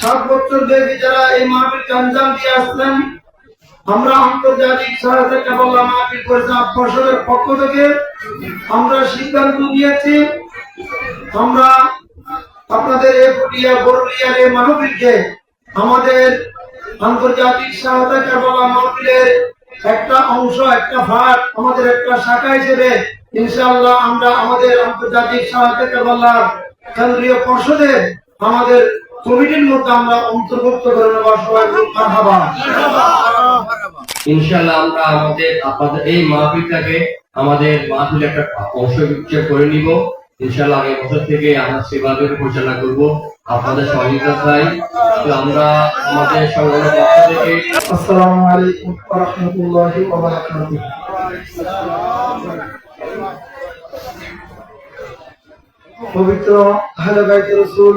সাত বছর ব্যাপী যারা এই মাহফিলকে আঞ্জাম দিয়ে আসলেন আমরা আন্তর্জাতিক সহায়তা কেবল মাহফিল পরিচালনা পর্ষদের পক্ষ থেকে আমরা সিদ্ধান্ত নিয়েছি, আমরা আপনাদের এই পটিয়া বরুলিয়ার এই মাহফিলকে আমাদের আন্তর্জাতিক সহায়তা কেবল মাহফিলের একটা অংশ, একটা ভাগ আমাদের একটা শাখা হিসেবে ইনশাআল্লাহ আমরা আমাদের আন্তর্জাতিক সহায়তা কেবল কেন্দ্রীয় পর্ষদের আমাদের কমিটির মধ্যে আমরা অন্তর্ভুক্ত করে নেব সবাই মারহাবা। ইনশাল্লাহ আমরা আমাদের আপনাদের এই মাহফিলটাকে আমাদের মাহফিল একটা অংশ করে নিব। ইনশাল্লাহ আগামী বছর থেকে আমরা সেভাবে পরিচালনা করব। আপনাদের সহযোগিতা চাই। তো আমরা আমাদের সংগঠনের পক্ষ থেকে আসসালামু আলাইকুম ওয়া রাহমাতুল্লাহি ওয়া বারাকাতুহু। পবিত্র আহলে বাইতে রাসূল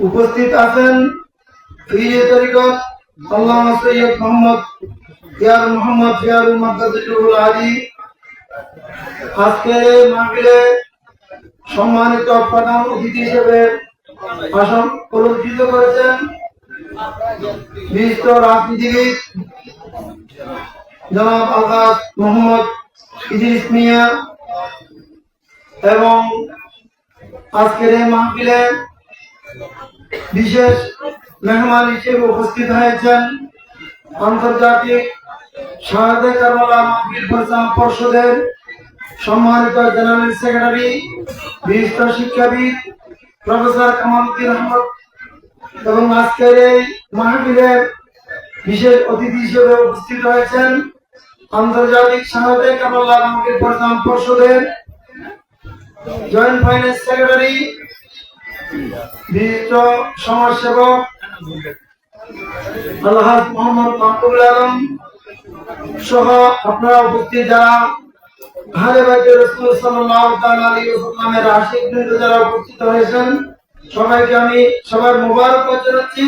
উপস্থিত আছেন আজকে সম্মানিত প্রধান অতিথি হিসেবে আসন অলঙ্কৃত করেছেন বিশিষ্ট রাজনীতিবিদ জনাব আলহাজ মোহাম্মদ ইদ্রিস মিয়া এবং আজকের এই মাহফিলে বিশেষ মেহমান হিসেবে উপস্থিত হয়েছেন আন্তর্জাতিক সহায়তা কারবালা মাহফিল পরিচালনা পর্ষদের সম্মানিত জেনারেল সেক্রেটারি, বিশিষ্ট শিক্ষাবিদ, প্রফেসর কামালুদ্দিন আহমদ। এবং আজকের এই মাহফিলের বিশেষ অতিথি হিসেবে উপস্থিত হয়েছেন আন্তর্জাতিক সহায়তা কামাল্লা মাহফিল পরিচালনা পর্ষদের জয়েন্ট ফাইন্যান্স সেক্রেটারি বিশিষ্ট সমাজসেবক আলহাজ মোহাম্মদ মাহবুবুল আলম সহ আপনারা উপস্থিত যারা আহলে বাইতে রাসূল সাল্লাল্লাহু তাআলা আলাইহি ওয়াসাল্লামের আশিক যারা উপস্থিত হয়েছেন সবাইকে আমি সবার মোবারকবাদ জানাচ্ছি।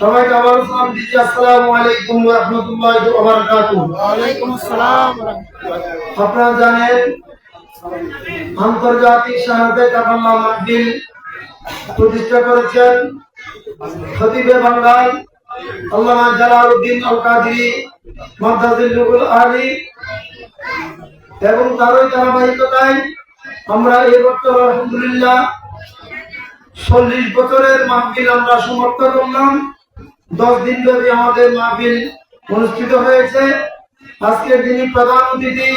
সবাইকে আবার সালাম দিচ্ছি। আসসালামু আলাইকুম ওয়া রাহমাতুল্লাহি ওয়া বারাকাতুহু। ওয়ালাইকুম আসসালাম আপনারা জানেন আন্তর্জাতিক সহায়তা কাবাল্লা মাহফিল প্রতিষ্ঠা করেছেন খতিবে বাংলায় আল্লামা জালালউদ্দিন আল কাদরি মাদ্রাসুল আলী। এবং তারই ধারাবাহিকতায় আমরা এই বছর আলহামদুলিল্লাহ চল্লিশ বছরের মাহফিল আমরা সমাপ্ত করলাম। দশ দিন ধরে আমাদের মাহফিল অনুষ্ঠিত হয়েছে। আজকে যিনি প্রধান অতিথি,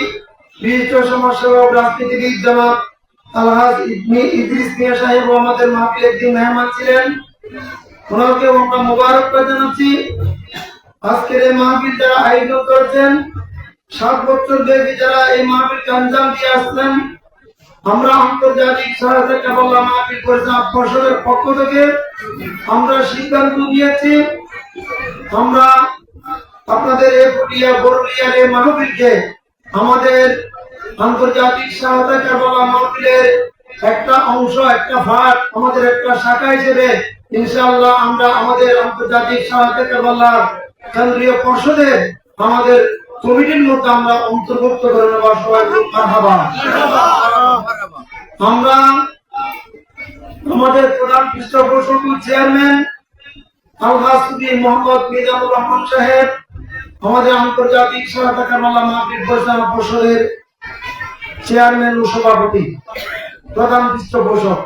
বিশিষ্ট সমাজসেবক, রাজনীতিবিদ জনাব আলহাজ ইদ্রিস মিয়া সাহেব আমাদের মাহফিল একদিন মেহমান ছিলেন। ওনাকে আমরা মোবারকবাদ জানাচ্ছি। আজকের এই মাহফিল যারা আয়োজন করেছেন, সাত বছর ব্যাপী যারা এই মাহফিলকে আঞ্জাম দিয়ে আসলেন আমরা আন্তর্জাতিক সহায়তা কেবল পর্ষদের পক্ষ থেকে আমরা সিদ্ধান্ত নিয়েছি। আমরা আপনাদের এ পটিয়া বরুলিয়ার এ মাহফিলকে আমাদের আন্তর্জাতিক সহায়তা কেবল মাহফিলের একটা অংশ, একটা ভাগ, আমাদের একটা শাখা হিসেবে ইনশাআল্লাহ আমরা আমাদের আন্তর্জাতিক সহায়তা কেবল কেন্দ্রীয় পর্ষদের আমাদের কমিটির মধ্যে আমরা অন্তর্ভুক্ত করে নেব সবাই আমরা আমাদের প্রধান পৃষ্ঠপোষক চেয়ারম্যান মোহাম্মদ মিজানুর রহমান সাহেব, আমাদের আন্তর্জাতিক সহায়তা পরিচালনা পর্ষদের চেয়ারম্যান ও সভাপতি, প্রধান পৃষ্ঠপোষক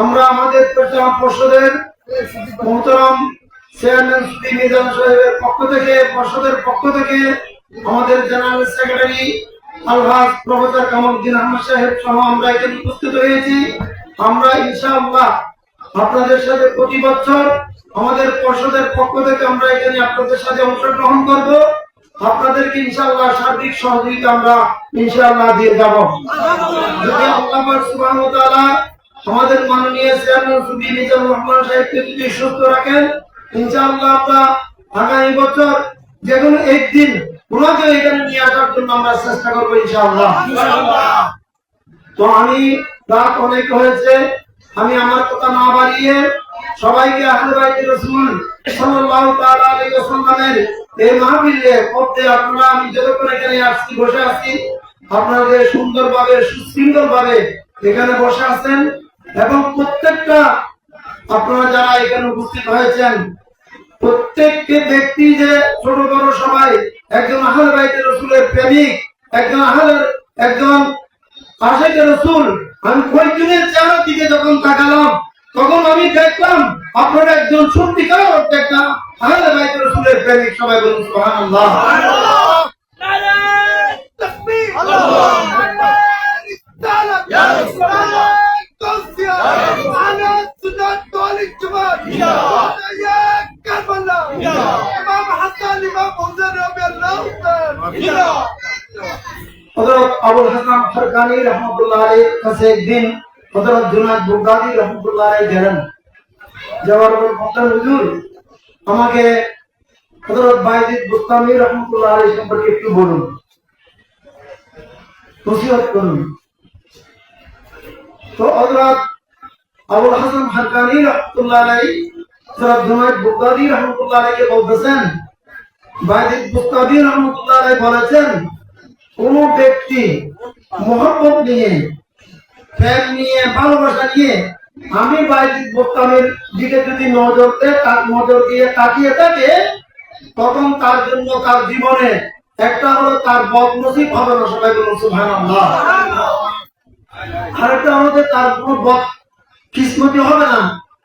আমরা আমাদের পরিচালনা পর্ষদের মোহতরম চেয়ারম্যান সুদী সাহেবের পক্ষ থেকে, পর্ষদের পক্ষ থেকে আমাদের জেনারেল সেক্রেটারি আলহাজ প্রফেসর কামালউদ্দিন আহমদ সাহেব সহ আমরা এখানে উপস্থিত হয়েছি। আমরা ইনশাআল্লাহ আপনাদের সাথে প্রতি বছর আমাদের পর্ষদের পক্ষ থেকে আমরা এখানে আপনাদের সাথে অংশগ্রহণ করব। আপনাদেরকে ইনশাআল্লাহ সার্বিক সহযোগিতা আমরা ইনশাআল্লাহ দিয়ে যাব। যদি আল্লাহ সুবহানাহু ওয়া তাআলা আমাদের মাননীয় চেয়ারম্যান সুবি নিজাম রহমান সাহেবকে যদি সুস্থ রাখেন, ইনশাআল্লাহ আমরা আগামী বছর যে কোনো একদিন ওনাকে এখানে নিয়ে আসার জন্য আমরা চেষ্টা করব ইনশাআল্লাহ। তো আমি রাত অনেক হয়েছে, আমি আমার কথা না বাড়িয়ে সবাইকে বসে আছি সুন্দরভাবে এখানে বসে আছেন এবং প্রত্যেকটা আপনারা যারা এখানে উপস্থিত হয়েছেন, প্রত্যেককে ব্যক্তি যে ছোট বড় সবাই একজন আহলে বাইতে রসুলের প্রেমিক একজন আহলের একজন আশেকের রসুল। আমি কয়েকজনের চেহারা দিকে যখন তাকালাম তখন আমি দেখলাম আপনারা একজন সত্যিকার অর্থে একটা আহলে বাইতে রসুলের প্রেমিক। সবাই বলুন সুবহানাল্লাহ। হযরত আবুল হাসান ফরকানি রহমাতুল্লাহ আলাইহির কাছে একদিন হযরত জুনাদ বুগাদি রহমাতুল্লাহ আলাইহি গেলেন যাওয়ার পর বলতেন হুজুর আমাকে হযরত বাইজিদ বুস্তামি রহমাতুল্লাহ আলাইহি সম্পর্কে একটু বলুন। নসিহত করুন। তো হযরত আবুল হাসান ফরকানি রহমাতুল্লাহ আলাইহি বলেছেন, কোন ব্যক্তি নিয়ে নিয়ে, ভালোবাসা নিয়ে আমি বোস্তামের দিকে যদি নজর দেয়, তার নজর দিয়ে তাকিয়ে থাকে, তখন তার জন্য তার জীবনে একটা হলো তার বদনসিব হবে না সবাই বলুন সুবহানাল্লাহ। আরেকটা হলো তার কোনো বদ কিসমতি হবে না।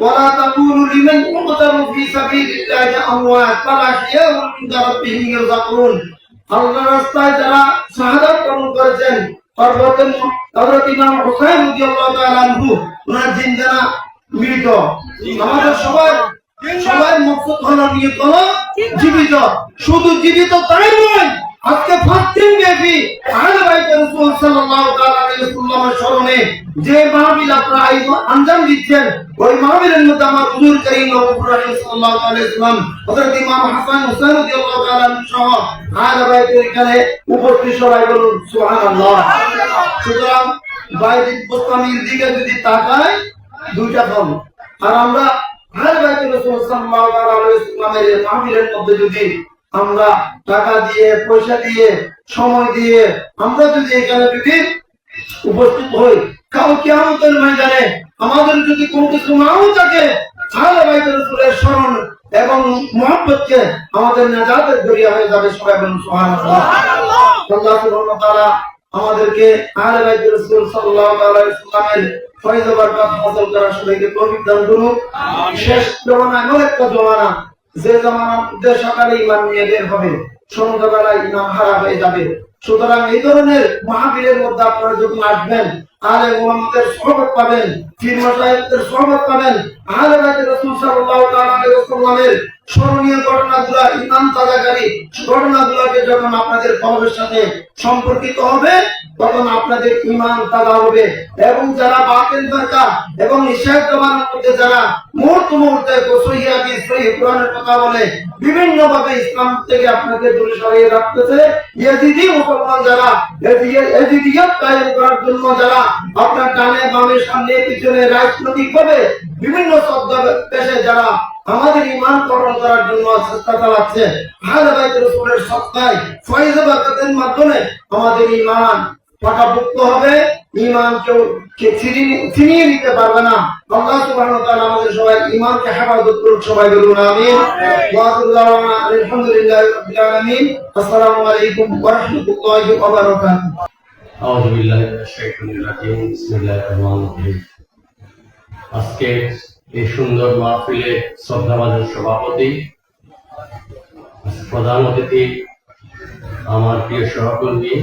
ولا تقولوا لمن يقتل في سبيل الله اموات بل احياء عند ربهم يرزقون আল্লাহ রাস্তায় যারা শাহাদাত বরণ করেছেন সর্বপ্রথম হযরত ইমাম হুসাইন রাদিয়াল্লাহু তাআলা আনহু ওনার জিন্দানা মৃত আমাদের সবার সবার মকসদ হলো নিয়ত হলো জীবিত শুধু জীবিত তাই নয় আজকে ফাস্টিং ব্যাপী আহলে বাইতে রাসূল সাল্লাল্লাহু স্মরণে যে মাহফিল আপনারা আঞ্জাম দিচ্ছেন, ওই মাহফিলের মধ্যে আমার হুজুর করিম নবী রাসূল সাল্লাল্লাহু আলাইহি হযরত ইমাম হাসান হুসাইন রাদিয়াল্লাহু তাআলা সহ এখানে উপস্থিত। সবাই বলুন, সুবহানাল্লাহ। সুতরাং বোস্তামির দিকে যদি তাকাই, দুইটা ফল আর আমরা আহলে বাইতুর রাসূল সাল্লাল্লাহু আলাইহি মধ্যে যদি আমরা টাকা দিয়ে পয়সা দিয়ে সময় দিয়ে আমরা যদি এখানে যদি উপস্থিত হই কাল কিয়ামতের ময়দানে আমাদের যদি কোনো কিছু নাও থাকে আহলে বাইতুর রাসূলের স্মরণ এবং মহব্বতকে আমাদের নাজাতের জরিয়া হয়ে যাবে সবাই বলুন আল্লাহ সুবহানাহু তাআলা আমাদেরকে আহলে বাইত রাসূল সাল্লাল্লাহু আলাইহি ওয়াসাল্লামের ফয়জ ও বরকত হাসিল করার সবাইকে তৌফিক দান করুন শেষ জমানা এমন একটা জমানা যে মধ্যে সকালে ইমান নিয়ে বের হবে, সন্ধ্যাবেলায় ইমাম হারা হয়ে যাবে। সুতরাং এই ধরনের মহাবীরের মধ্যে আপনারা যখন আসবেন আলে সহবত পাবেন ফিরমা সাহেবদের সহবত পাবেন। রাসূল সাল্লাল্লাহু তাআলা স্মরণীয় ঘটনাগুলা তাজাকারী ঘটনাগুলোকে যখন আপনাদের কলবের সাথে সম্পর্কিত হবে, তখন আপনাদের ইমান তাজা হবে। এবং যারা বাতিল ফেরকা এবং মধ্যে যারা মুহূর্ত মুহূর্তে সহি হাদিস, সহি কোরআনের কথা বলে বিভিন্ন ভাবে ইসলাম থেকে আপনাকে দূরে সরিয়ে রাখতেছে। ইয়াজিদি মুসলমান যারা এজিদিয়াত কায়েম করার জন্য যারা আপনার ডানে বামে সামনে, পিছনে রাজনৈতিক ভাবে বিভিন্ন শব্দ পেশে যারা আমাদের ইমান করণ করার জন্য চেষ্টা চালাচ্ছে আহলে বাইত সত্তায় ফয়েজ মাধ্যমে আমাদের ইমান পাকাপোক্ত হবে। ইমান কেউ ছিনিয়ে নিতে পারবে না। আল্লাহ সুবহানাহু ওয়া তাআলা আমাদের সবাই ইমানকে হেফাজত করুন সবাই বলুন আমিন। ওয়া আলহামদুলিল্লাহি রাব্বিল আলামিন। আসসালামু আলাইকুম ওয়া রাহমাতুল্লাহি ওয়া বারাকাতুহু। আজকে এই সুন্দর মাহফিলে সভাপতি প্রধান অতিথি আমার প্রিয় সহকর্মী,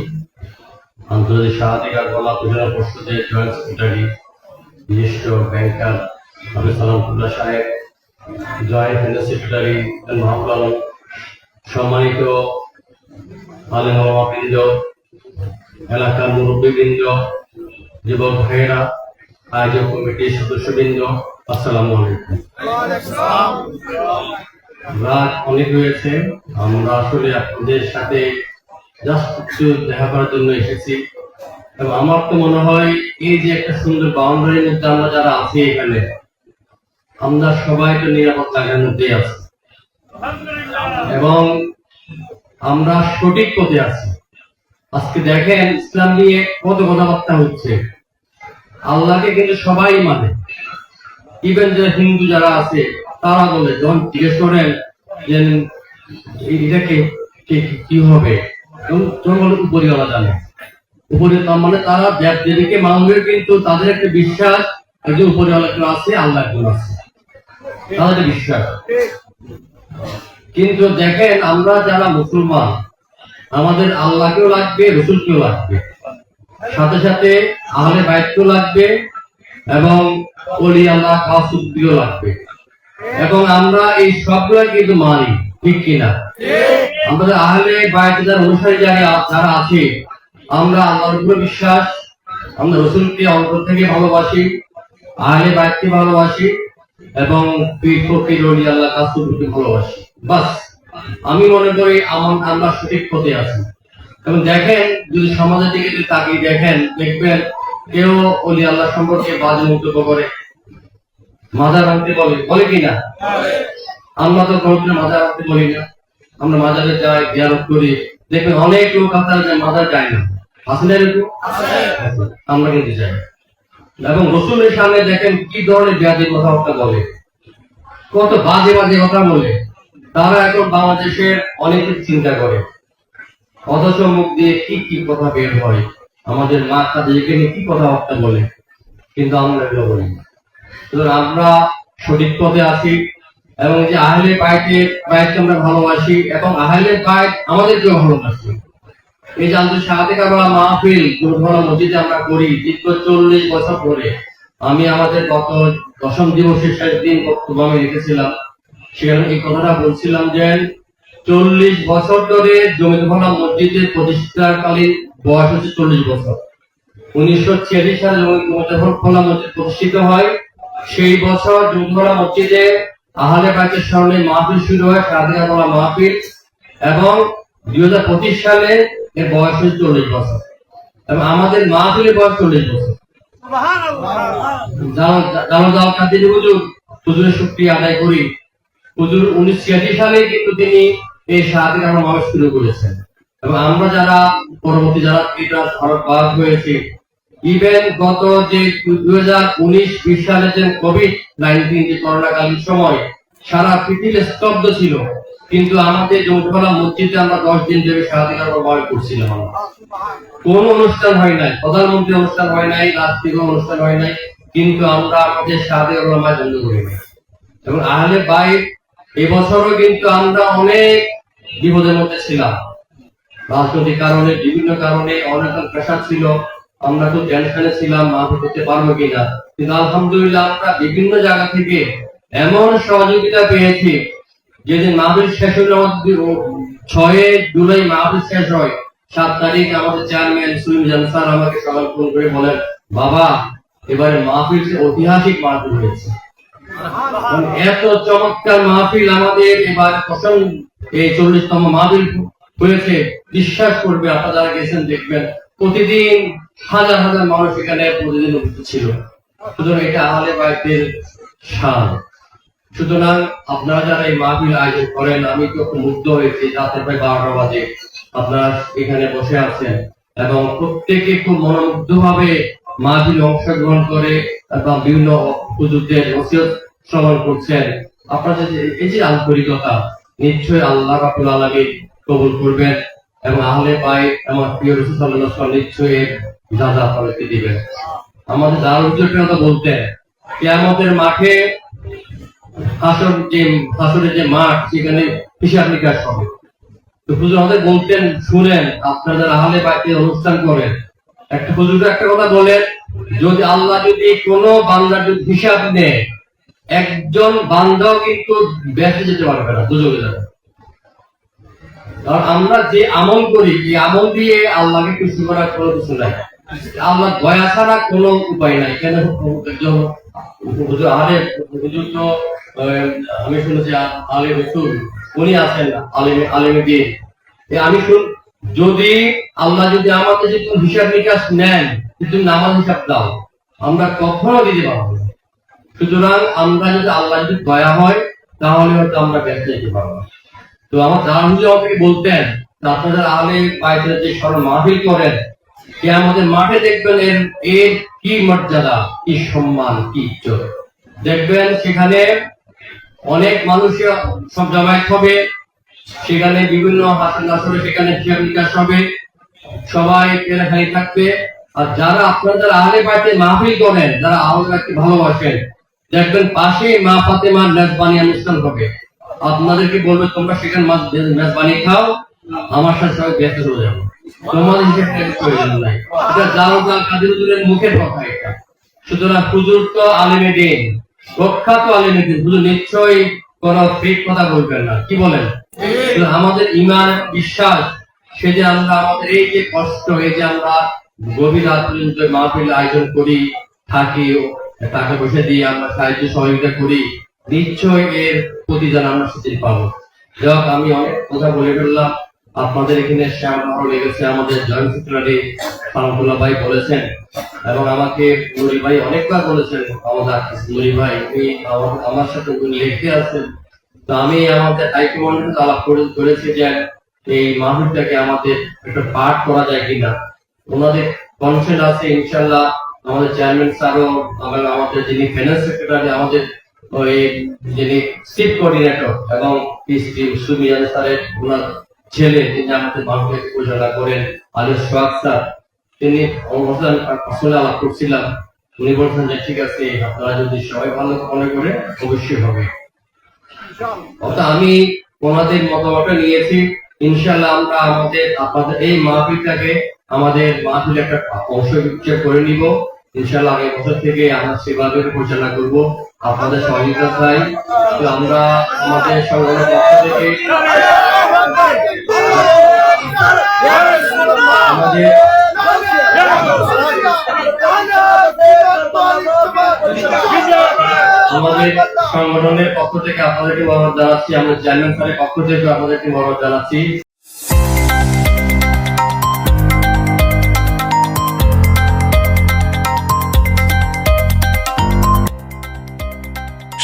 আন্তর্জাতিক সাহায্য কলা জয়েন্ট সেক্রেটারি নিজস্ব ব্যাংকার আবু সাহেব, জয়েন্ট ফিনান্স সেক্রেটারি মাহবুল সম্মানিত আলিম বৃন্দ এলাকার মুরব্বীবৃন্দ, যুবক ভাইয়েরা, আয়োজক কমিটির সদস্যবৃন্দ, আসসালামু রাত অনেক হয়েছে, আমরা আসলে আপনাদের সাথে কিছু দেখা করার জন্য এসেছি। এবং আমার তো মনে হয় এই যে একটা সুন্দর বাউন্ডারির মধ্যে আমরা যারা আছি এখানে, আমরা সবাই তো নিরাপদ জায়গার মধ্যেই আছি। এবং আমরা সঠিক পথে আছি। আজকে দেখেন ইসলাম নিয়ে কত কথাবার্তা হচ্ছে। আল্লাহকে কিন্তু সবাই মানে। ইভেন যে হিন্দু যারা আছে, তারা বলে যখন জিজ্ঞেস করেন যে এটাকে কি- হবে? উপরিওয়ালা জানে। উপরে মানে তারা যেদিকে মানবে, কিন্তু তাদের একটা বিশ্বাস একজন উপরিওয়ালা কেউ আছে আল্লাহ কেউ আছে। তাদের বিশ্বাস। কিন্তু দেখেন, আমরা যারা মুসলমান আমাদের আল্লাহকেও লাগবে, রসুলকেও লাগবে। সাথে সাথে আহলে বাইতকেও লাগবে এবং অলি আল্লাহ কাউসুদ্দিও লাগবে। এবং আমরা এই সবগুলো কিন্তু মানি, ঠিক কিনা? আমাদের আহলে বাইতে যারা অনুসারী যারা যারা আছে, আমরা আল্লাহর উপরে বিশ্বাস, আমরা রসুলকে অন্তর থেকে ভালোবাসি, আহলে বাইতকে ভালোবাসি, এবং পীর ফকির অলি আল্লাহ কাউসুদ্দিকে ভালোবাসি। বাস। আমি মনে করি আমার আমরা সঠিক পথে আছি। এবং দেখেন, যদি সমাজের দিকে যদি তাকিয়ে দেখেন, দেখবেন কেউ অলি আল্লাহ সম্পর্কে বাজে মন্তব্য করে। মাজার ভাঙতে বলে বলে কি না? আমরা তো কোনোদিন মাজার ভাঙতে বলি না। আমরা মাজারে যাই, জিয়ারত করি। দেখবেন অনেক লোক আপনারা যায় মাজার যায় না। আসলে আমরা কিন্তু যাই। এবং রসুলের সামনে দেখেন কি ধরনের ব্যাধির কথাবার্তা বলে। কত বাজে বাজে কথা বলে। তারা এখন বাংলাদেশের অনেক চিন্তা করে। অথচ মুখ দিয়ে কি কি কথা বের হয়, আমাদের মা তাদেরকে নিয়ে কি কথাবার্তা বলে, কিন্তু আমরা এগুলো বলি সুতরাং আমরা সঠিক পথে আছি এবং যে আহলে বাইকে বাইককে আমরা ভালোবাসি এবং আহলে বাইক আমাদেরকেও ভালোবাসি। এই যে আমাদের সাহায্য কারবালা মাহফিল গুরুধরা মসজিদে আমরা করি, দীর্ঘ চল্লিশ বছর ধরে। আমি আমাদের গত দশম দিবসের শেষ দিন বক্তব্য আমি লিখেছিলাম সেখানে এই কথাটা বলছিলাম যে চল্লিশ বছর ধরে জমিতভরা মসজিদের প্রতিষ্ঠাকালীন বয়স হচ্ছে চল্লিশ বছর। উনিশশো ছিয়াশি সালে জমিতভরা মসজিদ প্রতিষ্ঠিত হয় সেই বছর জমিতভরা মসজিদে আহলে বাইতের স্মরণে মাহফিল শুরু হয় সাদিকাতলা মাহফিল এবং দুই হাজার পঁচিশ সালে এর বয়স হচ্ছে চল্লিশ বছর। এবং আমাদের মাহফিলের বয়স চল্লিশ বছর। জানো কাদের হুজুর? হুজুরের শুক্রিয়া আদায় করি। হুজুর সালে কিন্তু তিনি এই আমরা মানুষ শুরু করেছেন। এবং আমরা যারা পরবর্তী যারা ভারত বাদ হয়েছে ইভেন গত যে হাজার উনিশ, বিশ সালে যে কোভিড নাইন্টিন যে করোনাকালীন সময়, সারা পৃথিবী স্তব্ধ ছিল। কিন্তু আমাদের মসজিদে আমরা দশ দিন ধরে সারাদিন আমরা করছিলাম কোন অনুষ্ঠান হয় নাই, প্রধানমন্ত্রী অনুষ্ঠান হয় নাই, রাষ্ট্রীয় অনুষ্ঠান হয় নাই, কিন্তু আমরা আমাদের সাথে ওলামায় বন্ধ করি এবং আহলে এবছরও কিন্তু আমরা অনেক বিপদের মধ্যে ছিলাম। রাজনৈতিক কারণে, বিভিন্ন কারণে অনেক প্রেশার ছিল। আমরা তো টেনশনে ছিলাম মাফি করতে পারব কিনা। কিন্তু আলহামদুলিল্লাহ আমরা বিভিন্ন জায়গা থেকে এমন সহযোগিতা পেয়েছি, যেদিন মাহফিল শেষ হলো আমাদের ছয় জুলাই মাহফিল শেষ হয়। সাত তারিখ আমাদের চেয়ারম্যান সুলিম জান স্যার আমাকে সকাল ফোন করে বলেন, বাবা, এবারে মাহফিল ঐতিহাসিক মাহফিল হয়েছে। এত চমৎকার মাহফিল আমাদের এবার প্রথম এই চল্লিশতম মাহফিল হয়েছে। বিশ্বাস করবে আপনারা গেছেন দেখবেন। প্রতিদিন হাজার হাজার মানুষ এখানে প্রতিদিন উপস্থিত ছিল। সুতরাং এটা আহলে বাইতের শান সুতরাং আপনারা যারা এই মাহফিল আয়োজন করেন, আমি তো খুব মুগ্ধ হয়েছি রাতের প্রায় বারোটা বাজে। আপনারা এখানে বসে আছেন এবং প্রত্যেকে খুব মনোমুগ্ধ ভাবে মাহফিল অংশগ্রহণ করে এবং বিভিন্ন হুজুরদের ওসিয়ত শ্রবণ করছেন। আপনারা যে এই যে আন্তরিকতা, নিশ্চয়ই আল্লাহ রাবুল আলমী কবুল করবেন এবং আহলে পাই আমার প্রিয় রসুল নিশ্চয়ই যা দিবেন। আমাদের দারুল কথা বলতেন, কেয়ামতের মাঠে হাসর যে, হাসরের যে মাঠ, সেখানে হিসাব নিকাশ হবে। তো হুজুর আমাদের বলতেন, শুনেন আপনারা আহলে বাইতে অনুষ্ঠান করেন। একটা হুজুর একটা কথা বলেন, যদি আল্লাহ যদি কোনো বান্দার যদি হিসাব নেয় একজন বান্দাও কিন্তু বেঁচে যেতে পারবে না, দুজনে যাবে। কারণ আমরা যে আমল করি, এই আমল দিয়ে আল্লাহকে খুশি করার কোনো কিছু নাই। আল্লাহ দয়া ছাড়া কোনো উপায় নাই। কেন একজন আলে হুজুর তো আমি শুনেছি আ- আলে রসুল উনি আছেন, আলেমে আলেমে দিয়ে। আমি শুন, যদি আল্লাহ যদি আমাদের যদি হিসাব নিকাশ নেন, কিন্তু নামাজ হিসাব দাও, আমরা কখনো দিতে পারব না। সুতরাং আমরা যদি আল্লাহ যদি দয়া হয়, তাহলে হয়তো আমরা ব্যস্ত যেতে পারব তো আমার হুজুর আমাকে বলতেন যে আপনারা আলে পাইতে যে স্মরণ মাহফিল করেন কে আমাদের মাঠে দেখবেন এর এর কি মর্যাদা, কি সম্মান, কি ইজ্জত। দেখবেন সেখানে অনেক মানুষের সব জমায়েত হবে, সেখানে বিভিন্ন হাসন নাসরে সেখানে হিসাব নিকাশ হবে, সবাই পেরেখানি থাকবে। আর যারা আপনারা আহলে পাইতে মাহফিল করেন, যারা আহলে ভালোবাসেন দেখবেন পাশে মা ফাতেমার মেজবানি অনুষ্ঠান হবে। আপনাদেরকে বলবে তোমরা সেখানে মেজবানি খাও আমার সাথে সবাই ব্যস্ত চলে যাব। তোমাদের প্রয়োজন নাই। এটা জারুদাল কাদের হুজুরের মুখের কথা এটা। সুতরাং হুজুর তো আলেমে দিন প্রখ্যাত আলেমে দিন। হুজুর নিশ্চয়ই কোন ফেক কথা বলবেন না। কি বলেন? আমাদের ইমান বিশ্বাস সে যে আমরা আমাদের এই যে কষ্ট এই যে আমরা গভীর রাত পর্যন্ত মাহফিল আয়োজন করি থাকি টাকা পয়সা দিয়ে আমরা সাহায্য সহযোগিতা করি, নিশ্চয় এর প্রতিদান আমরা সেদিন পাবো। যাক আমি অনেক কথা বলে ফেললাম। আপনাদের এখানে এসে আমার ভালো লেগেছে, আমাদের জয়েন্ট সেক্রেটারি সালামুল্লাহ ভাই বলেছেন, এবং আমাকে নুরি ভাই অনেকবার বলেছেন, আমাদের নুরি ভাই, উনি আমার- সাথে উনি লিখে আছেন। তো আমি আমাদের হাইকমান্ডের সাথে আলাপ করে, করেছি যে এই মাহফিলটাকে আমাদের একটা পাঠ করা যায় কিনা। ওনাদের কনসেন্ট আছে, ইনশাল্লাহ। আমাদের চেয়ারম্যান স্যারও আমাদের যিনি ফাইন্যান্স সেক্রেটারি আমাদের ওই যিনি কোঅর্ডিনেটর এবং সুমিয়ান স্যারের ওনার ছেলে, যিনি আমাদের পরিচালনা করেন সোহাগ স্যার, তিনি অবস্থান আসলে করছিলাম। উনি বলছেন যে, ঠিক আছে, আপনারা যদি সবাই ভালো মনে করে, অবশ্যই হবে। অর্থাৎ আমি ওনাদের মতামতটা নিয়েছি। ইনশাল্লাহ আমরা আমাদের, আপনাদের এই মাহফিলটাকে আমাদের মাহফিল একটা অংশ করে নিব। ইনশাল্লাহ আগামী বছর থেকে আমরা সেভাবে পরিচালনা করব। আপনাদের সহযোগিতা চাই তো আমরা আমাদের সংগঠনের পক্ষ থেকে আমাদের আমাদের সংগঠনের পক্ষ থেকে আপনাদেরকে মতামত জানাচ্ছি। আমাদের চেয়ারম্যান স্যারের পক্ষ থেকে আপনাদেরকে মতামত জানাচ্ছি।